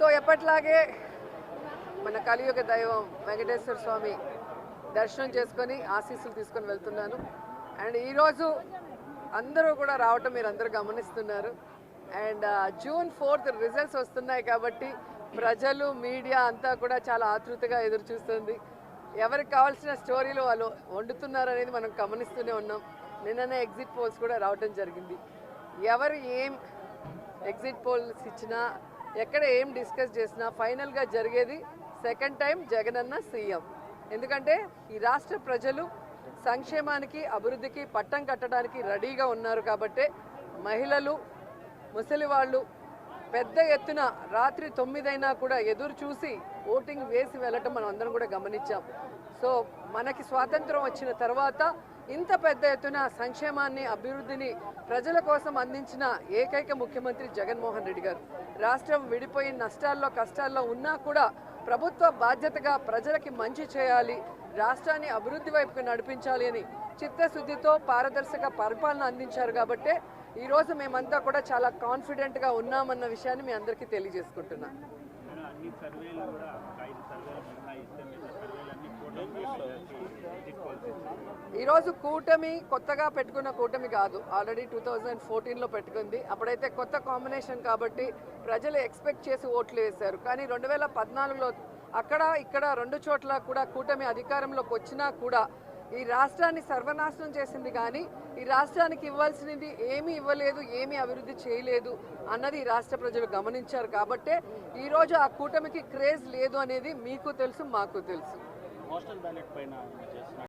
So ఎప్పట్లాగే మన కలియుగ దైవం వెంకటేశ్వర స్వామి దర్శనం చేసుకొని ఆశీస్సులు తీసుకొని వెళ్తున్నాను. అండ్ ఈరోజు అందరూ కూడా రావటం మీరు అందరూ గమనిస్తున్నారు. అండ్ జూన్ ఫోర్త్ రిజల్ట్స్ వస్తున్నాయి కాబట్టి ప్రజలు మీడియా అంతా కూడా చాలా ఆతృతగా ఎదురు చూస్తుంది. ఎవరికి కావాల్సిన స్టోరీలు వాళ్ళు వండుతున్నారు అనేది మనం గమనిస్తూనే ఉన్నాం. నిన్ననే ఎగ్జిట్ పోల్స్ కూడా రావటం జరిగింది. ఎవరు ఏం ఎగ్జిట్ పోల్స్ ఇచ్చినా ఎక్కడ ఏం డిస్కస్ చేసినా ఫైనల్గా జరిగేది సెకండ్ టైం జగనన్న సీఎం. ఎందుకంటే ఈ రాష్ట్ర ప్రజలు సంక్షేమానికి అభివృద్ధికి పట్టం కట్టడానికి రెడీగా ఉన్నారు కాబట్టే మహిళలు ముసలి వాళ్ళు పెద్ద ఎత్తున రాత్రి తొమ్మిదైనా కూడా ఎదురు చూసి ఓటింగ్ వేసి వెళ్ళటం మనం అందరం కూడా గమనించాం. సో మనకి స్వాతంత్రం వచ్చిన తర్వాత ఇంత పెద్ద ఎత్తున సంక్షేమాన్ని అభివృద్ధిని ప్రజల కోసం అందించిన ఏకైక ముఖ్యమంత్రి జగన్మోహన్ రెడ్డి గారు. రాష్ట్రం విడిపోయి నష్టాల్లో కష్టాల్లో ఉన్నా కూడా ప్రభుత్వ బాధ్యతగా ప్రజలకి మంచి చేయాలి రాష్ట్రాన్ని అభివృద్ధి వైపుకు నడిపించాలి అని చిత్తశుద్ధితో పారదర్శక పరిపాలన అందించారు కాబట్టే ఈరోజు మేమంతా కూడా చాలా కాన్ఫిడెంట్గా ఉన్నామన్న విషయాన్ని మీ అందరికీ తెలియజేసుకుంటున్నాను ఈరోజు కూటమి కొత్తగా పెట్టుకున్న కూటమి కాదు. ఆల్రెడీ టూ థౌజండ్ ఫోర్టీన్లో పెట్టుకుంది. అప్పుడైతే కొత్త కాంబినేషన్ కాబట్టి ప్రజలు ఎక్స్పెక్ట్ చేసి ఓట్లు వేశారు. కానీ రెండు వేల పద్నాలుగులో అక్కడ ఇక్కడ రెండు చోట్ల కూడా కూటమి అధికారంలోకి వచ్చినా కూడా ఈ రాష్ట్రాన్ని సర్వనాశనం చేసింది కానీ ఈ రాష్ట్రానికి ఇవ్వాల్సినది ఏమీ ఇవ్వలేదు ఏమీ అభివృద్ధి చేయలేదు అన్నది ఈ రాష్ట్ర ప్రజలు గమనించారు. కాబట్టే ఈరోజు ఆ కూటమికి క్రేజ్ లేదు అనేది మీకు తెలుసు మాకు తెలుసు. हॉस्टल बैलेट पहना है